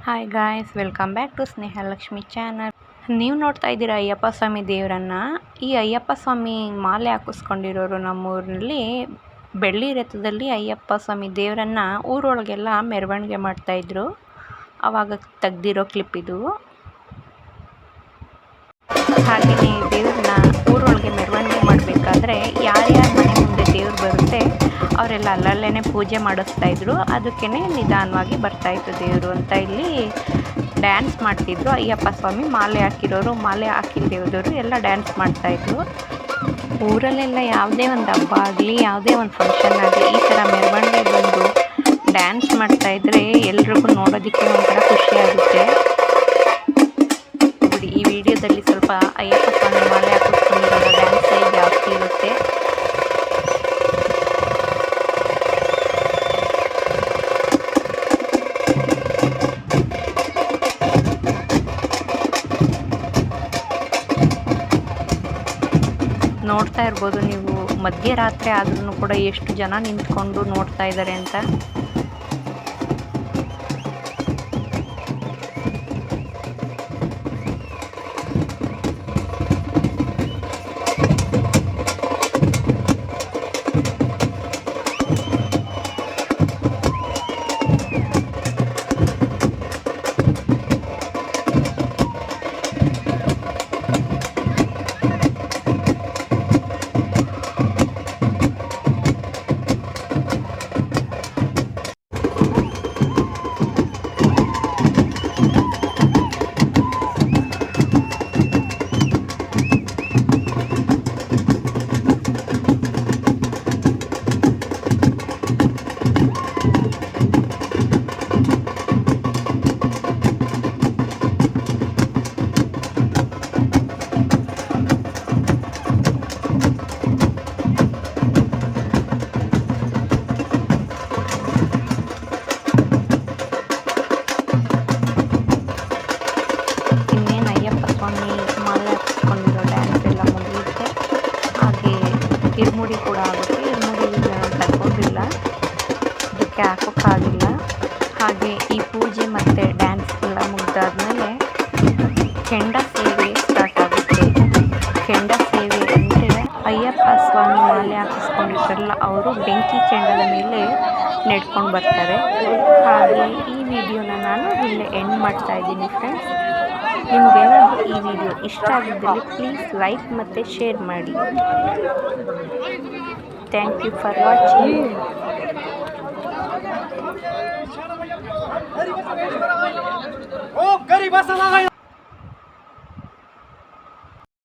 Hi guys welcome back to Snehalakshmi channel ನೀವು ನೋಡ್ತಾ ಇದ್ದೀರಾ ಅಯ್ಯಪ್ಪ ಸ್ವಾಮಿ ದೇವರನ್ನ? ಈ ಅಯ್ಯಪ್ಪ ಸ್ವಾಮಿ ಮಾಲೆ ಹಾಕಿಸ್ಕೊಂಡಿರೋರು ನಮ್ಮೂರಿನಲ್ಲಿ ಬೆಳ್ಳಿ ರಥದಲ್ಲಿ ಅಯ್ಯಪ್ಪ ಸ್ವಾಮಿ ದೇವರನ್ನ ಊರೊಳಗೆಲ್ಲ ಮೆರವಣಿಗೆ ಮಾಡ್ತಾಯಿದ್ರು ಆವಾಗ ತೆಗ್ದಿರೋ ಕ್ಲಿಪ್ ಇದು. ಹಾಗೆಯೇ ದೇವ್ರನ್ನ ಊರೊಳಗೆ ಮೆರವಣಿಗೆ ಮಾಡಬೇಕಾದ್ರೆ ಯಾರ್ಯಾರ ಅವರೆಲ್ಲ ಅಲ್ಲಲ್ಲೇ ಪೂಜೆ ಮಾಡಿಸ್ತಾ ಇದ್ರು. ಅದಕ್ಕೇ ನಿಧಾನವಾಗಿ ಬರ್ತಾಯಿತ್ತು ದೇವರು ಅಂತ ಇಲ್ಲಿ ಡ್ಯಾನ್ಸ್ ಮಾಡ್ತಿದ್ರು. ಅಯ್ಯಪ್ಪ ಸ್ವಾಮಿ ಮಾಲೆ ಹಾಕಿರೋರು, ಮಾಲೆ ಹಾಕಿದ್ದೇವ್ದವರು ಎಲ್ಲ ಡ್ಯಾನ್ಸ್ ಮಾಡ್ತಾ ಇದ್ರು. ಊರಲ್ಲೆಲ್ಲ ಯಾವುದೇ ಒಂದು ಹಬ್ಬ ಆಗಲಿ, ಯಾವುದೇ ಒಂದು ಫಂಕ್ಷನ್ ಆಗಲಿ, ಈ ಥರ ಮೆರವಣಿಗೆ ಬಂದು ಡ್ಯಾನ್ಸ್ ಮಾಡ್ತಾ ಇದ್ರೆ ಎಲ್ರಿಗೂ ನೋಡೋದಕ್ಕೆ ಒಂಥರ ಖುಷಿ ಆಗುತ್ತೆ. ಬಿಡಿ, ಈ ವಿಡಿಯೋದಲ್ಲಿ ಸ್ವಲ್ಪ ಅಯ್ಯಪ್ಪ ಸ್ವಾಮಿ ಮಾಲೆ ನೋಡ್ತಾ ಇರ್ಬೋದು ನೀವು ಮಧ್ಯರಾತ್ರಿ ಆದ್ರೂ ಕೂಡ ಎಷ್ಟು ಜನ ನಿಂತ್ಕೊಂಡು ನೋಡ್ತಾ ಇದ್ದಾರೆ ಅಂತ. ಅಯ್ಯಪ್ಪ ಸ್ವಾಮಿ ಮಾಲೆ ಹಾಕಿಸ್ಕೊಂಡಿರ್ತಾರಲ್ಲ ಅವರು ಬೆಂಕಿ ಕೆಂಡದ ಮೇಲೆ ನೆಡ್ಕೊಂಡು ಬರ್ತಾರೆ. ಹಾಗೆ ಈ ವಿಡಿಯೋನ ನಾನು ಇಲ್ಲೇ ಎಂಡ್ ಮಾಡ್ತಾ ಇದ್ದೀನಿ ಫ್ರೆಂಡ್ಸ್ ನಿಮಗೇನಾದರೂ ಈ ವಿಡಿಯೋ ಇಷ್ಟ ಆಗಿದ್ದಲ್ಲಿ ಪ್ಲೀಸ್ ಲೈಕ್ ಮತ್ತು ಶೇರ್ ಮಾಡಿ. Thank you for watching